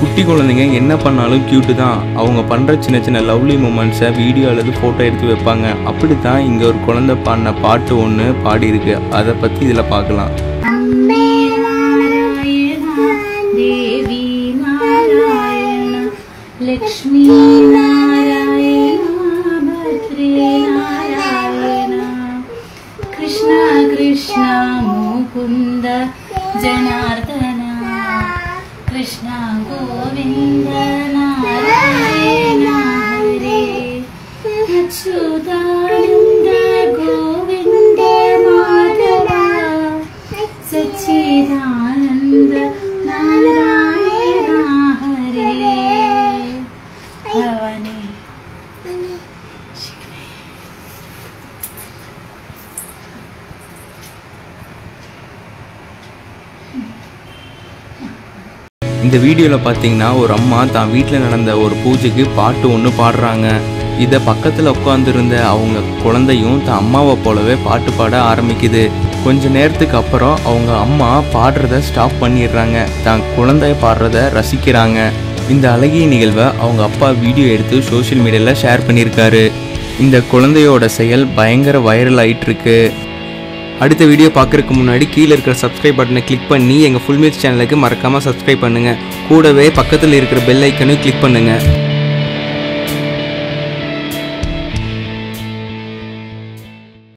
குட்டி குழந்தைங்க என்ன பண்ணாலும் க்யூட்டு தான். அவங்க பண்ணுற சின்ன சின்ன லவ்லி மூமெண்ட்ஸை வீடியோ அல்லது ஃபோட்டோ எடுத்து வைப்பாங்க. அப்படி தான் இங்கே ஒரு குழந்தை பாடின பாட்டு ஒன்று பாடியிருக்கு. அதை பற்றி இதில் பார்க்கலாம். கிருஷ்ணா கிருஷ்ணா முகுந்த ஜனார்தன कृष्ण गोविन्द नारायण हरे अच्युतानन्द गोविन्द माधव सच्चिदानन्द नारायण இந்த வீடியோவில் பார்த்தீங்கன்னா ஒரு அம்மா தான் வீட்டில் நடந்த ஒரு பூஜைக்கு பாட்டு ஒன்று பாடுறாங்க. இதை பக்கத்தில் உட்காந்துருந்த அவங்க குழந்தையும் தான் அம்மாவை போலவே பாட்டு பாட ஆரம்பிக்குது. கொஞ்ச நேரத்துக்கு அப்புறம் அவங்க அம்மா பாடுறத ஸ்டாப் பண்ணிடுறாங்க. தான் குழந்தை பாடுறத ரசிக்கிறாங்க. இந்த அழகிய நிகழ்வை அவங்க அப்பா வீடியோ எடுத்து சோஷியல் மீடியாவில் ஷேர் பண்ணியிருக்காரு. இந்த குழந்தையோட செயல் பயங்கர வைரல் ஆயிட்டு இருக்கு அடுத்த வீடியோ பார்க்குறதுக்கு முன்னாடி கீழே இருக்கிற சப்ஸ்கிரைப் பட்டனை கிளிக் பண்ணி எங்கள் ஃபுல் மீல்ஸ் சேனலுக்கு மறக்காமல் சப்ஸ்கிரைப் பண்ணுங்கள் கூடவே பக்கத்தில் இருக்கிற பெல் ஐக்கனையும் கிளிக் பண்ணுங்கள்